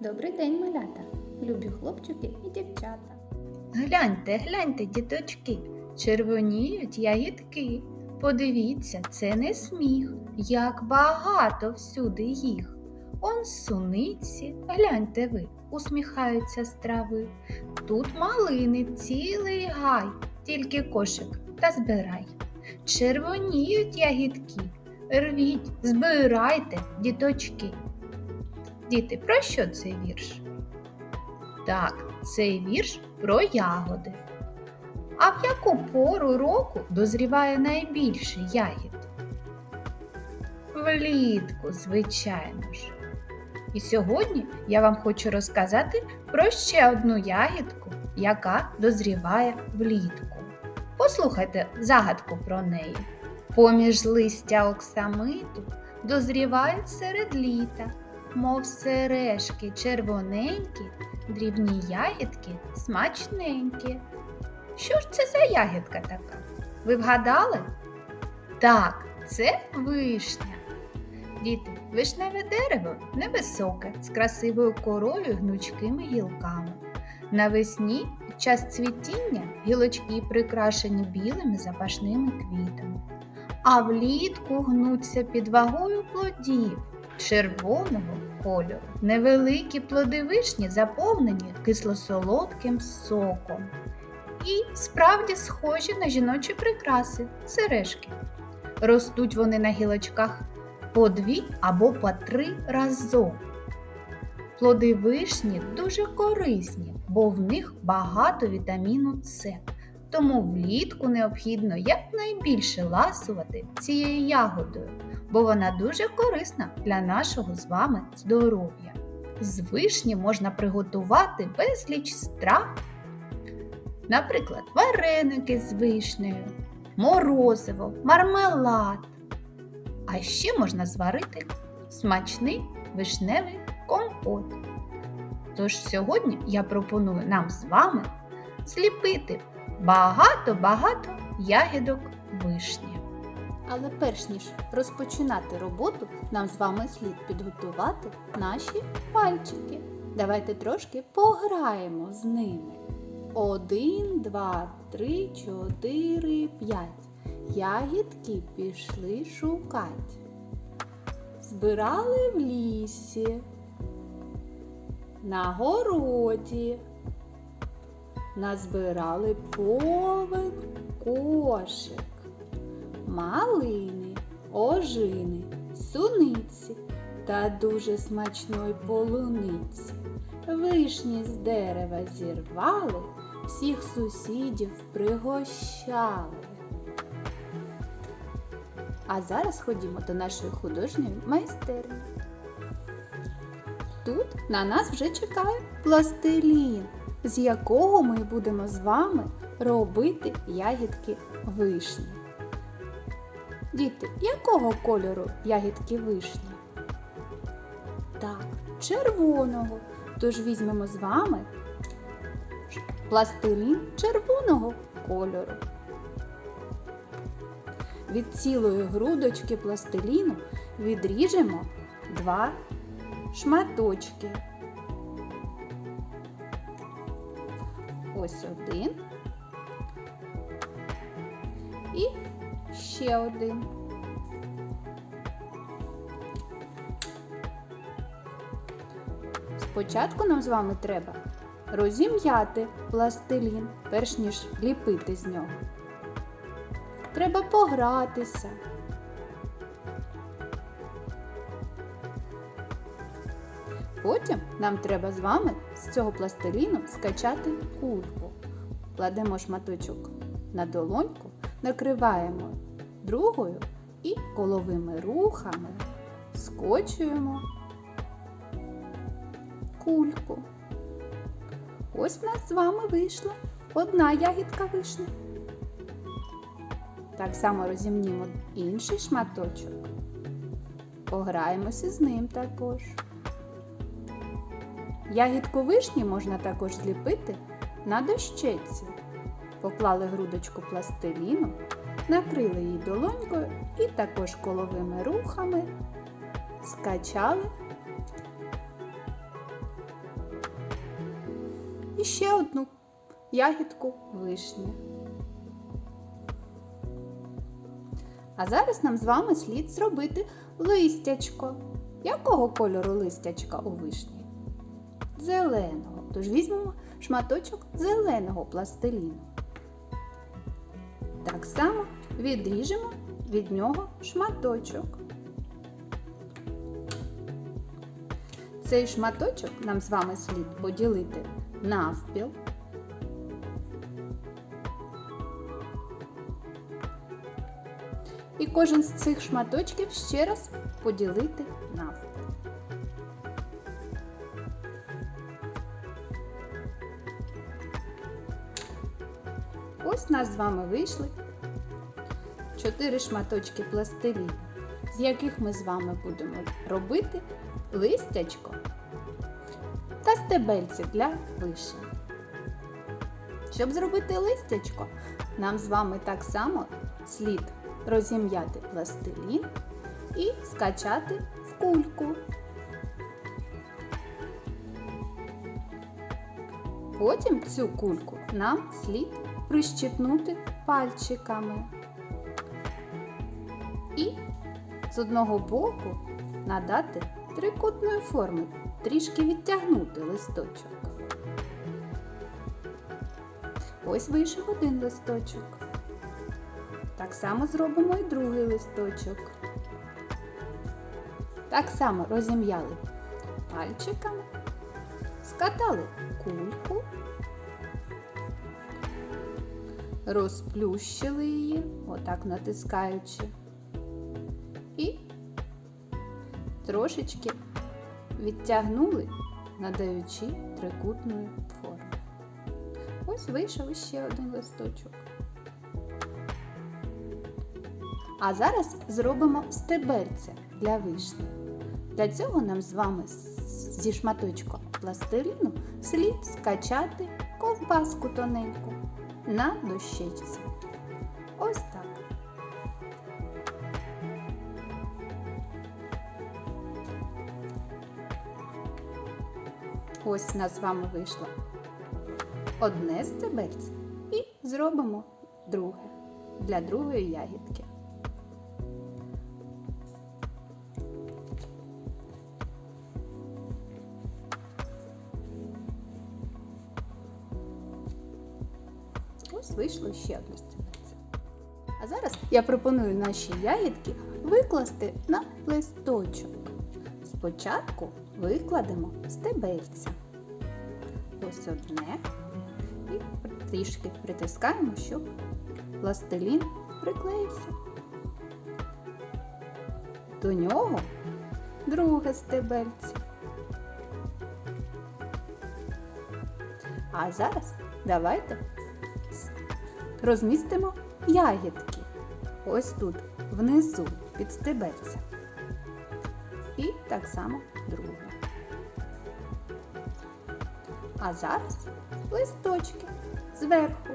Добрий день, малята, любі хлопчики і дівчата. Гляньте, гляньте, діточки, червоніють ягідки. Подивіться, це не сміх, як багато всюди їх. Он суниці, гляньте ви, усміхаються з трави. Тут малини цілий гай, тільки кошик та збирай. Червоніють ягідки, рвіть, збирайте, діточки. Діти, про що цей вірш? Так, цей вірш про ягоди. А в яку пору року дозріває найбільше ягід? Влітку, звичайно ж. І сьогодні я вам хочу розказати про ще одну ягідку, яка дозріває влітку. Послухайте загадку про неї. Поміж листя оксамиту дозрівають серед літа, мов сережки червоненькі дрібні ягідки смачненькі. Що ж це за ягідка така? Ви вгадали? Так, це вишня. Діти, вишневе дерево невисоке, з красивою корою гнучкими гілками. Навесні під час цвітіння гілочки прикрашені білими запашними квітами, а влітку гнуться під вагою плодів червоного кольору. Невеликі плоди вишні заповнені кисло-солодким соком. І справді схожі на жіночі прикраси сережки. Ростуть вони на гілочках по дві або по три разом. Плоди вишні дуже корисні, бо в них багато вітаміну С. Тому влітку необхідно якнайбільше ласувати цією ягодою, бо вона дуже корисна для нашого з вами здоров'я. З вишні можна приготувати безліч страв, наприклад, вареники з вишнею, морозиво, мармелад. А ще можна зварити смачний вишневий компот. Тож сьогодні я пропоную нам з вами зліпити багато-багато ягідок вишні. Але перш ніж розпочинати роботу, нам з вами слід підготувати наші пальчики. Давайте трошки пограємо з ними. Один, два, три, чотири, п'ять. Ягідки пішли шукать. Збирали в лісі, на городі. Назбирали повен кошик, малини, ожини, суниці та дуже смачної полуниці. Вишні з дерева зірвали, всіх сусідів пригощали. А зараз ходімо до нашої художньої майстерні. Тут на нас вже чекає пластилін, з якого ми будемо з вами робити ягідки вишні. Діти, якого кольору ягідки вишні? Так, червоного. Тож візьмемо з вами пластилін червоного кольору. Від цілої грудочки пластиліну відріжемо два шматочки. Ось один і ще один. Спочатку нам з вами треба розім'яти пластилін, перш ніж ліпити з нього. Треба погратися. Потім нам треба з вами з цього пластиліну скачати кульку. Кладемо шматочок на долоньку, накриваємо другою і коловими рухами скочуємо кульку. Ось в нас з вами вийшла одна ягідка вишні. Так само розімнімо інший шматочок. Пограємося з ним також. Ягідку вишні можна також зліпити на дощечці. Поклали грудочку пластиліну, накрили її долонькою і також коловими рухами скачали іще одну ягідку вишні. А зараз нам з вами слід зробити листячко. Якого кольору листячка у вишні? Зеленого. Тож візьмемо шматочок зеленого пластиліну. Так само відріжемо від нього шматочок. Цей шматочок нам з вами слід поділити навпіл. І кожен з цих шматочків ще раз поділити з вами вийшли чотири шматочки пластиліну, з яких ми з вами будемо робити листячко та стебельці для вишень. Щоб зробити листячко, нам з вами так само слід розім'яти пластилін і скачати в кульку. Потім цю кульку нам слід прищепнути пальчиками. І з одного боку надати трикутної форми, трішки відтягнути листочок. Ось вийшов один листочок. Так само зробимо і другий листочок. Так само розім'яли пальчиками, скатали кульку, розплющили її, отак натискаючи, і трошечки відтягнули, надаючи трикутної форми. Ось вийшов ще один листочок. А зараз зробимо стебельця для вишні. Для цього нам з вами зі шматочка пластиліну слід скачати ковбаску тоненьку на дощечці. Ось так. Ось у нас з вами вийшло одне стебельце і зробимо друге для другої ягідки. Вийшло ще одне стебельце. А зараз я пропоную наші ягідки викласти на листочок. Спочатку викладемо стебельця. Ось одне і трішки притискаємо, щоб пластилін приклеївся. До нього друге стебельце. А зараз давайте розмістимо ягідки. Ось тут, внизу, під стебельця. І так само друге. А зараз листочки зверху.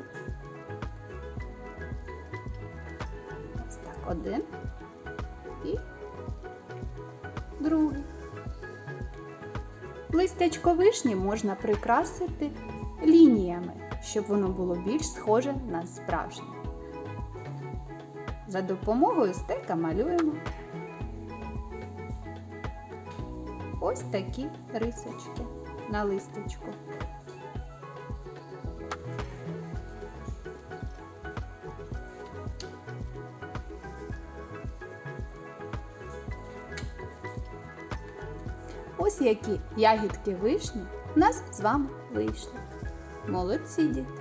Ось так, один і другий. Листячко вишні можна прикрасити лініями, щоб воно було більш схоже на справжнє. За допомогою стека малюємо ось такі рисочки на листочку. Ось які ягідки вишні в нас з вами вийшли. Молодці діти!